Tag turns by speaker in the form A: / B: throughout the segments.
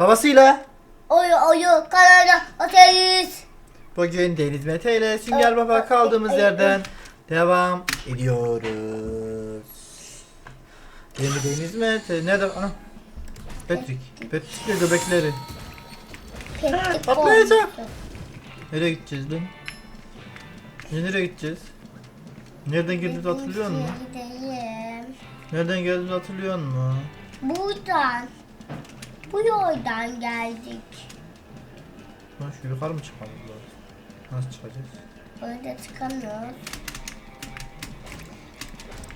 A: Babasıyla.
B: Oyu oyu kanada oteyiz.
A: Bugün Deniz Mete ile Sünger Baba kaldığımız yerden devam ediyoruz. Yeni Deniz Mete nerede? Ana. Patrick. Patrick'le göbekleri.
B: Petlik
A: Atlayacak.
B: olmuştu.
A: Nereye gideceğiz lan? Nereye gideceğiz? Nereden girdiğimizi hatırlıyor musun? Nereden geldiğimizi hatırlıyor musun?
B: Buradan. Bu yoldan geldik.
A: Lan şu yukarı mı çıkalım lazım? Nasıl çıkacağız?
B: Orada çıkamıyoruz.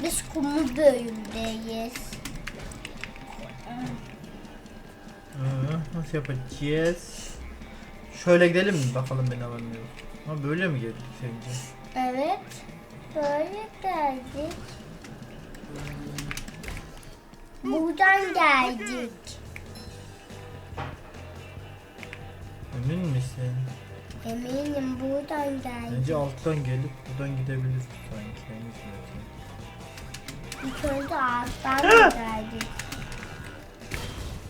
B: Biz kumlu bölümdeyiz.
A: Ee, nasıl yapacağız? Şöyle gidelim mi? Bakalım ben yok. Ha böyle mi geldik sence?
B: Evet. Böyle geldik. Buradan geldik.
A: Emin misin?
B: Eminim buradan geldik.
A: Bence alttan gelip buradan gidebiliriz sanki. Emin misin?
B: İlk önce ağaçtan da geldik.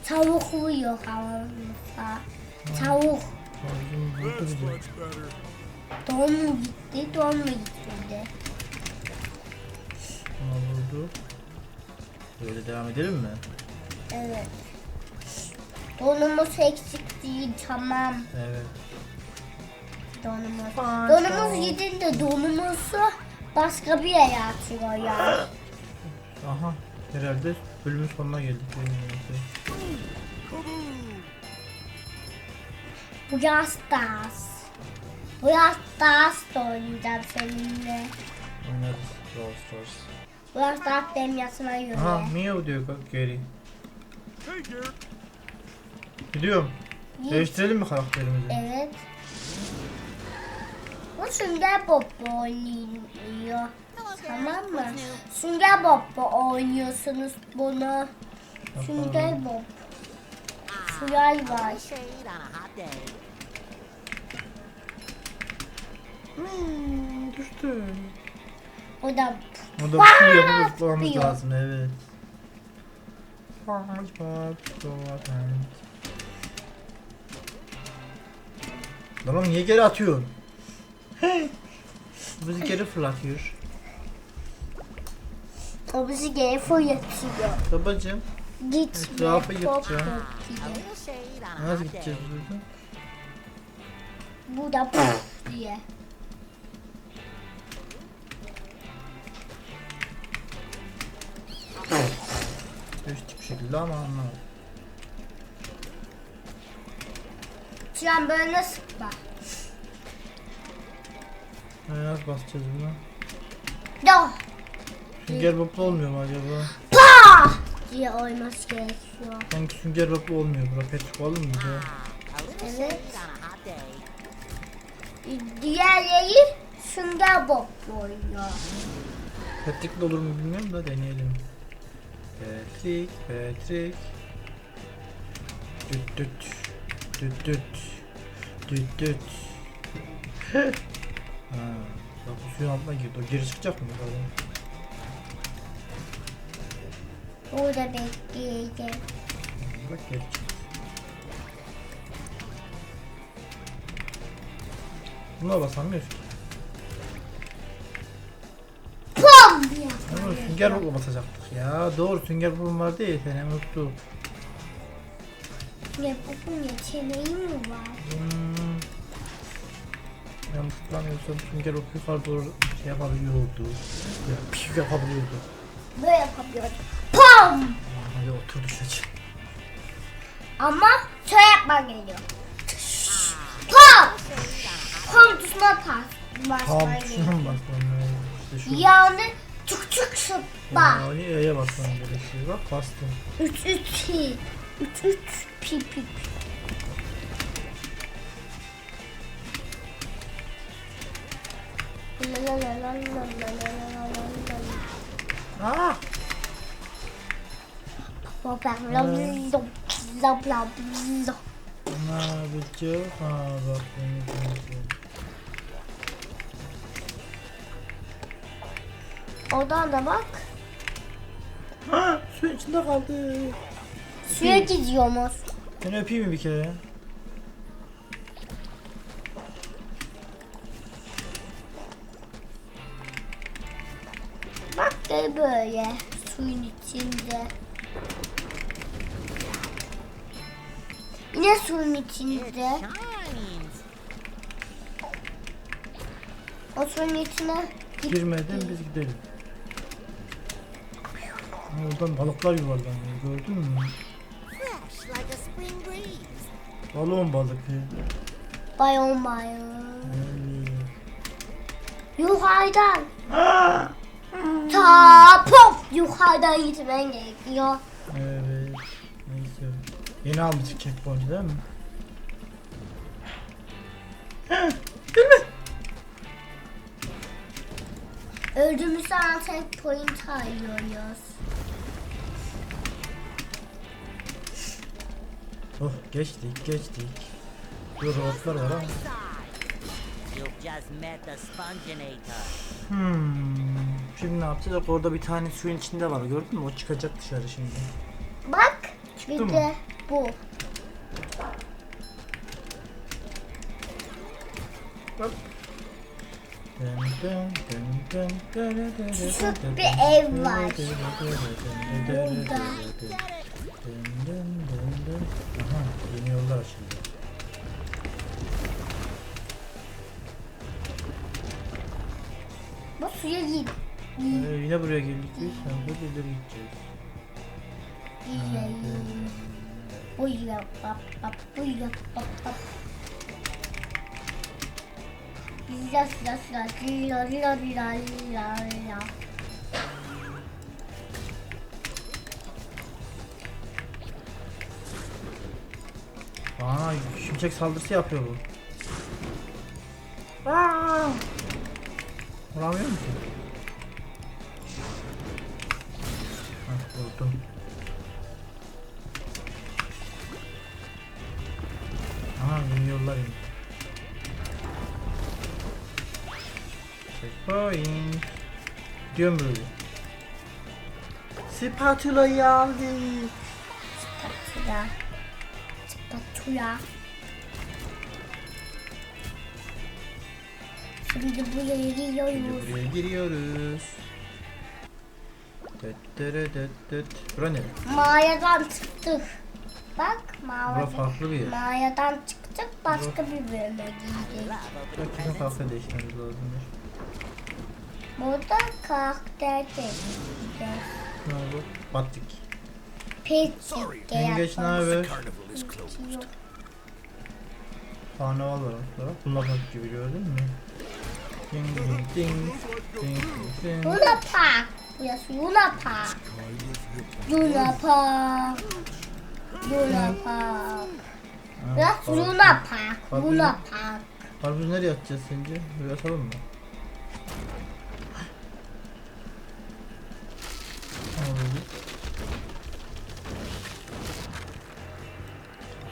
B: Tavuk uyuyor havamızda. Tavuk.
A: Gidiyor.
B: Don mu gitti, don mu gitti?
A: Ama vurdu. Böyle devam edelim mi?
B: Evet. Donumuz eksik değil, tamam.
A: Evet.
B: Donumuz.
A: Pardon.
B: Donumuz gidince donumuzu başka bir yere atıyor ya.
A: Aha. Herhalde bölümün sonuna geldik.
B: Bu yaz ders. Bu yaz ders de oynayacağım seninle.
A: Oynarız. Brawl Stars.
B: Bu yaz ders benim yaşıma göre.
A: Aha Meow diyor Gary. Gidiyorum.
B: Git.
A: Değiştirelim mi karakterimizi?
B: Evet. Bu Sünger Bob oynuyor. Tamam mı? Sünger Bob oynuyorsunuz bunu. Sünger Bob. Sünger var.
C: day.
A: Hmm, düştü.
B: O da
A: O da bir şey yapıp lazım evet. SpongeBob SquarePants. Lan oğlum niye geri atıyorsun? Bizi geri fırlatıyor.
B: o bizi geri fırlatıyor.
A: Babacım
B: Git.
A: Etrafı
C: a
A: nasıl gideceğiz buradan?
B: Bu da puf diye.
A: Değiştik bir şekilde ama anlamadım.
B: Şu an böyle nasıl bak.
A: Ee, nasıl basacağız buna?
B: Da.
A: Sünger Bob'la olmuyor mu acaba?
B: Pa! diye olması gerekiyor.
A: Sanki Sünger Bob'la olmuyor. Bura Patrick oğlum mu
B: Evet. Diğerleri Sünger Bob oynuyor.
A: Patrick'le olur mu bilmiyorum da deneyelim. Patrick, Patrick. Düt düt. Düt düt. Düt düt. ha, bak bu suyun altına girdi. O geri çıkacak mı bakalım?
B: Orada bekleyeceğim.
A: Bak geri çıktı. Buna basamıyoruz ki.
B: Pum diye.
A: Ama sünger bobla basacaktık ya. Doğru sünger bobum vardı ya sen hemen unuttum.
B: Bunun yeteneği mi var?
A: Hmm. Yanlış hatırlamıyorsam sünger yukarı doğru şey yapabiliyordu. Ya, piş yapabiliyordu.
B: Böyle yapabiliyorum. Pum!
A: Hadi otur düşecek.
B: Ama şöyle yapman geliyor. Pum! Pum tuşuna.
A: Tam
B: Basman
A: tuşuna mı basmam? İşte.
B: Yani çık çık sıpla.
A: Yani E'ye basmam gerekiyor. Bak bastım.
B: 3 3 pi. 3 3 pi pi. La la la la la la la Oradan da bak.
A: Ha su içinde kaldı.
B: Suya gidiyormuş.
A: Seni öpeyim mi bir kere ya?
B: Bak de böyle suyun içinde. Yine suyun içinde. O suyun içine gitti.
A: Girmeden biz gidelim. Oradan balıklar yuvarlanıyor gördün mü? Balon balığı.
B: Bayon bayon.
A: Evet.
B: Yukarıdan. Ta pop yukarıdan gitmen gerekiyor.
A: Evet. Neyse. Yeni almıştık checkpoint'i değil mi?
B: Öldüğümüz zaman tek point alıyoruz.
A: Oh geçtik geçtik. Dur robotlar var ama. Hmm. Şimdi ne yapacağız? Bak orada bir tane suyun içinde var gördün mü? O çıkacak dışarı şimdi.
B: Bak
A: Çıktı
B: bir
A: mı?
B: de bu. Küçük bir ev var. Burada.
A: Açıldı.
B: Bu suya git.
A: Ee, yine buraya geldik biz. Ha, burada ileri gideceğiz.
B: Buyla pap pap buyla pap pap. La la la la la la la la.
A: Aa şimşek saldırısı yapıyor bu. Aa! Vuramıyor musun? Hah vurdum. Aha yeni yollar yeni. Checkpoint. Diyorum böyle. Spatula'yı aldık.
B: Spatula. Spatula. Şimdi buraya
A: Şimdi
B: giriyoruz.
A: buraya giriyoruz. Dıt dırı dıt dıt. Bura ne?
B: Mağaradan çıktık. Bak
A: Bura
B: mağaradan.
A: farklı bir yer.
B: Mağaradan çıktık başka bir bölüme girdik.
A: Bak bizim kahve değiştirmemiz lazımdır.
B: Burada karakter değiştireceğiz.
A: Ne oldu? Battık. Yengeç ne haber?
D: Carnival is closed.
A: Karnaval var orada. Bunlar bak gibi gördün mü? Ding ding ding. Ding ding ding.
B: Luna Park. Burası Luna Park. Luna Park. Luna Park. Burası. Luna Park. Luna Park.
A: Karpuz nereye atacağız sence? Buraya atalım mı?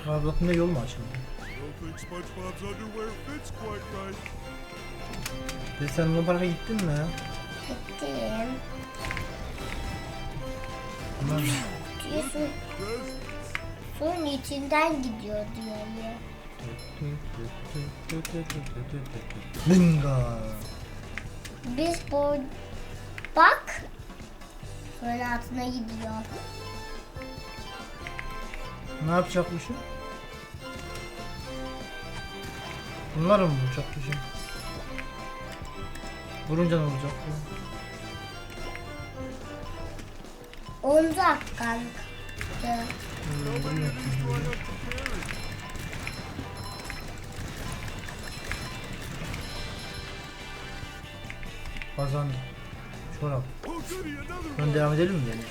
A: Abi bakımda yol mu açıldı? Biz sen Luna Park'a gittin mi?
B: Gittim. Su, suyun içinden gidiyor diye.
A: Binga.
B: Biz bu bak suyun altına gidiyor.
A: Ne yapacakmışım? Bunları mı vuracakmışım? Vurunca ne olacak bu?
B: 10 dakika.
A: Böyle vuruyor çünkü. Kazandım. Çorap. Ben devam edelim mi yani?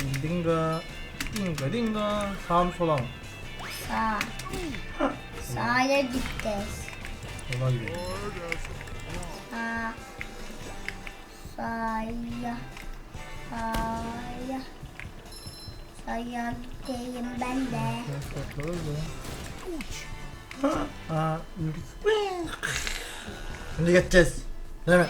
A: Ding dinga. Dinga dinga. Sağ mı sola mı?
B: Sağ. Sağa gideceğiz.
A: Sola gidelim.
B: Sağ. Sağa. Sağa. Sağa gideyim ben de.
A: Biraz toplarız da. Aa, Şimdi geçeceğiz. Değil mi?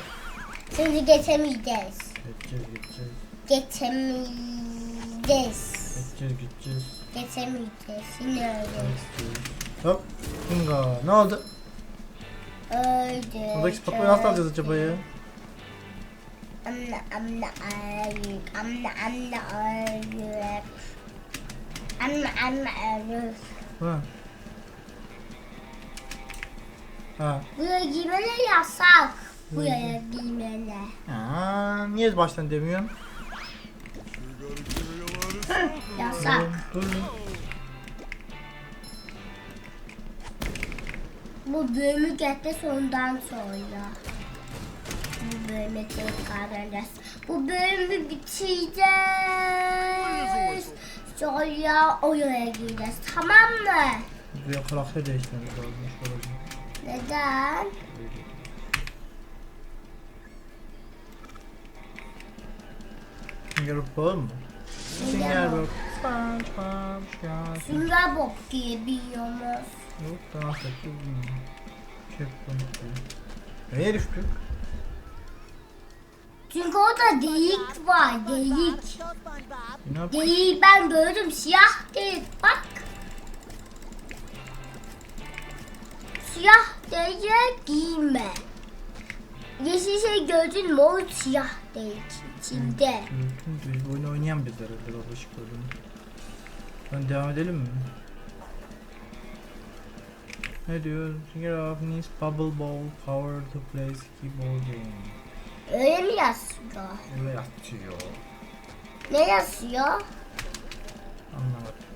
B: Şimdi geçemeyeceğiz.
A: Geçeceğiz geçeceğiz.
B: Geçemeyeceğiz.
A: Gideceğiz gideceğiz.
B: Geçemeyeceğiz. Yine
A: gideceğiz. Hop. Bingo. Ne oldu?
B: Öldü.
A: Buradaki spotları nasıl alacağız acaba ya?
B: Anne anne ayık. Anne anne ayık. Anne anne ayık.
A: Ha. Ha.
B: Buraya giymene yasak. Buraya giymene.
A: Aa, niye baştan demiyorsun?
B: Yasak. Bu bölümü getir ondan sonra. Bu bölümü tekrar döneceğiz. Bu bölümü bitireceğiz. Sonra oraya gideceğiz. Tamam mı?
A: Buraya karakter değiştirmemiz lazım.
B: Neden?
A: Sünger Bob mu? Sünger Bob. SpongeBob.
B: Sünger Bob diye biliyoruz.
A: Yok daha saklı bilmiyorum. Çöp konusu. Neye düştük?
B: Çünkü orada delik var,
C: SpongeBob.
A: Ne
B: ben gördüm, siyah delik bak. Siyah delik giyme. Yeşil şey gördün mü o siyah delik içinde.
A: Gördüm de oyun oynayan biz herhalde babacık oyunu. Ben devam edelim mi? Ne diyor? Sünger Bob needs bubble ball power to play skee-ball game.
B: Öyle mi yazıyor?
A: Öyle yatıyor.
B: Ne yazıyor?
A: Anlamadım.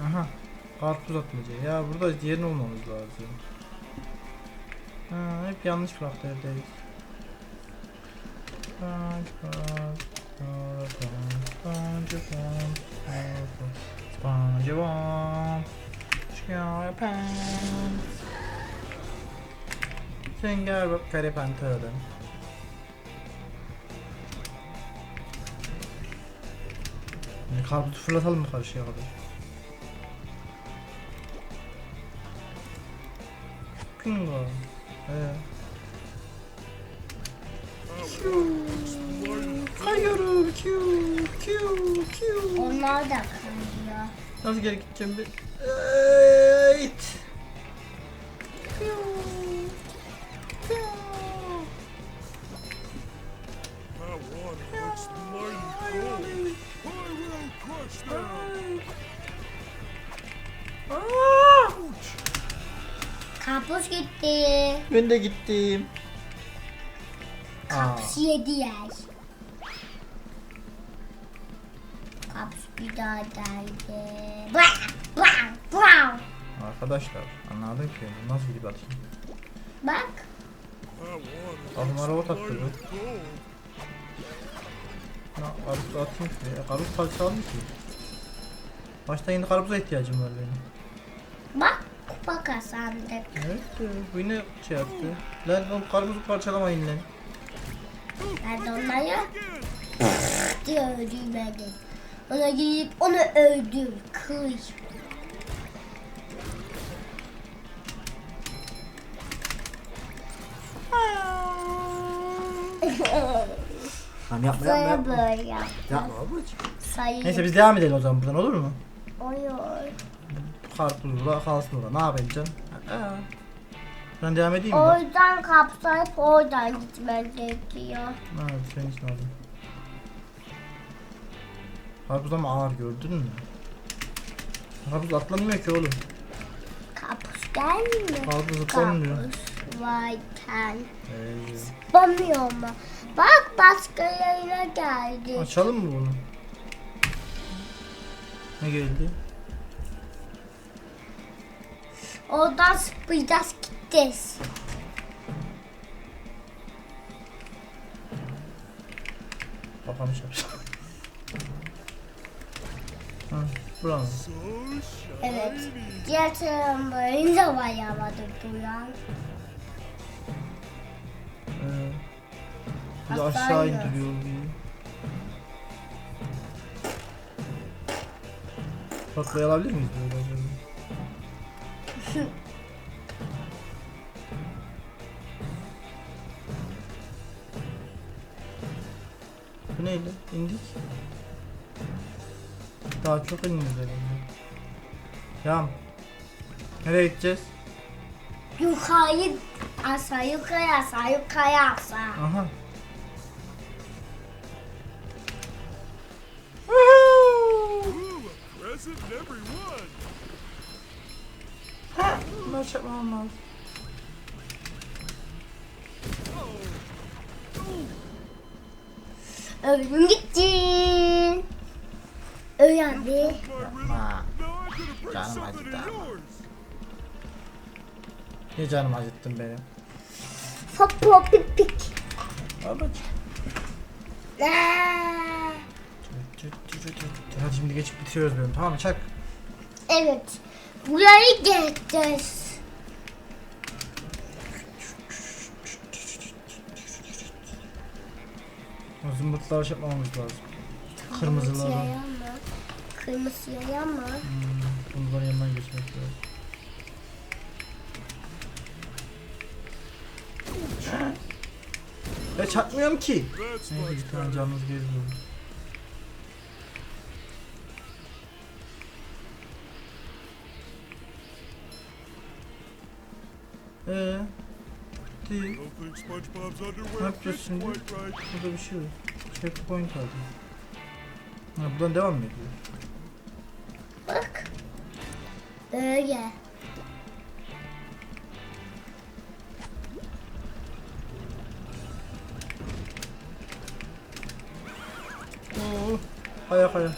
A: Aha. Karpuz atmaca. Ya burada diğerin olmamız lazım. Ha, hep yanlış karakterdeyiz. SpongeBob, SpongeBob, SpongeBob. Sünger Bob kare. Şimdi Karpuzu fırlatalım mı karşıya kadar? Bingo. Ee. Kayıyorum. Q, Q, Q.
B: Onlar da kayıyor.
A: Nasıl geri gideceğim bir? Eeeyt. Q, Q.
B: Karpuz gitti.
A: Ben de gittim.
B: Karpuz yedi yer. Karpuz bir daha geldi. Blah, blah, blah.
A: arkadaşlar anladım ki nasıl gidip atayım.
B: Bak.
D: That water
A: Kafama robot attı
D: mighty
A: bu.
D: cold.
A: Ya karpuz atayım şuraya. Karpuz parça aldı ki. Başta yeni karpuza ihtiyacım var benim.
B: Bak. Kupa kazandık.
A: Evet bu yine şey yaptı. Lan o karpuzu parçalamayın lan.
B: Ben de onları diye öldürmedim. Ona gidip onu öldür. Kıy.
A: Tamam yapma
B: Böyle böyle yap.
A: Yapma babacığım.
B: Sayı.
A: Neyse biz devam edelim o zaman buradan olur mu?
B: Oyun.
A: Karpuz burada kalsın orada. Ne yapacaksın? Aa. Ben devam edeyim mi?
B: Oradan kapsayıp oradan gitmen gerekiyor.
A: Ha, senin için aldım. Karpuz ama ağır gördün mü? Karpuz atlanmıyor ki oğlum.
B: Kapus gelmiyor.
A: Karpuz atlanmıyor.
B: Kapus varken.
A: Ee,
B: Bamıyor mu? Bak başka yayına geldi.
A: açalım mı bunu? Ne geldi?
B: Oradan sıplayacağız gideceğiz.
A: Kafamı çarptı. ha, buranın.
B: Evet. Diğer tarafın böyle de bayamadı duran.
A: Ee, bir de
B: Aşağı iniyoruz.
A: indiriyor. Patlayı alabilir miyiz böyle acaba? Bu neydi? İndik. Daha çok önümüzde benim. Tamam. Nereye gideceğiz?
B: Yukarı aşağı yukarı aşağı yukarı aşağı.
A: Aha.
D: One.
A: Ha, bunları çakmam lazım.
B: Öldüm gittin.
D: I'm gonna break
A: Canım
D: of
A: ama. Ne canım acıttın benim.
B: Popo pipik.
A: Babacım.
B: Aa,
A: Hadi şimdi geçip bitiriyoruz bölümü tamam mı? Çak.
B: Evet. Burayı geçeceğiz.
A: O zımbırtıları şey yapmamamız lazım. Kırmızıları.
B: Yaya mı? Kırmızı yaya mı?
A: Hmm, bunların yanından geçmek lazım. Ya çakmıyorum ki. Neyse bir tane canımız geri dönüyor. Eee? Değil.
D: I don't think SpongeBob's
A: Ne yapacağız şimdi? Burada bir şey yok. Checkpoint aldım. Ha, buradan devam mı ediyor?
B: Bak. Böyle.
A: Oo, Ayak ayak.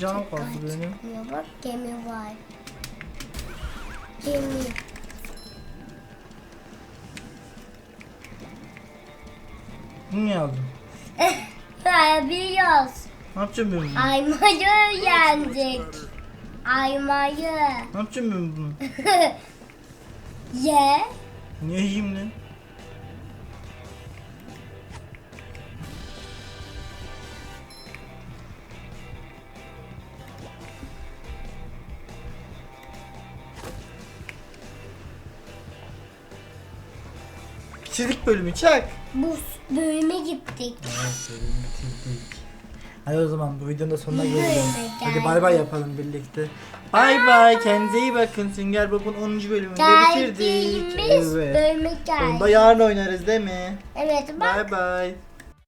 A: Canım kaldı benim.
B: Bak gemi var. Gemi.
A: Bunu niye aldın?
B: Biliyoruz.
A: Ne yapacağım ben bunu?
B: Aymayı yendik. Aymayı.
A: Ne yapacağım ben bunu?
B: Ye.
A: Niye yiyeyim lan? Bitirdik bölümü çak.
B: Bu bölüme gittik.
A: Evet bölümü bitirdik. Hadi o zaman bu videonun da sonuna
B: Bölüme
A: gelelim. Hadi
B: geldik.
A: bay bay yapalım birlikte. Bay bay kendinize iyi bakın. Sünger Bob'un 10. bölümünü de bitirdik.
B: Geldiğimiz
A: Evet.
B: bölüme
A: Onu da
B: geldik.
A: yarın oynarız değil mi?
B: Evet bak.
A: Bay bay.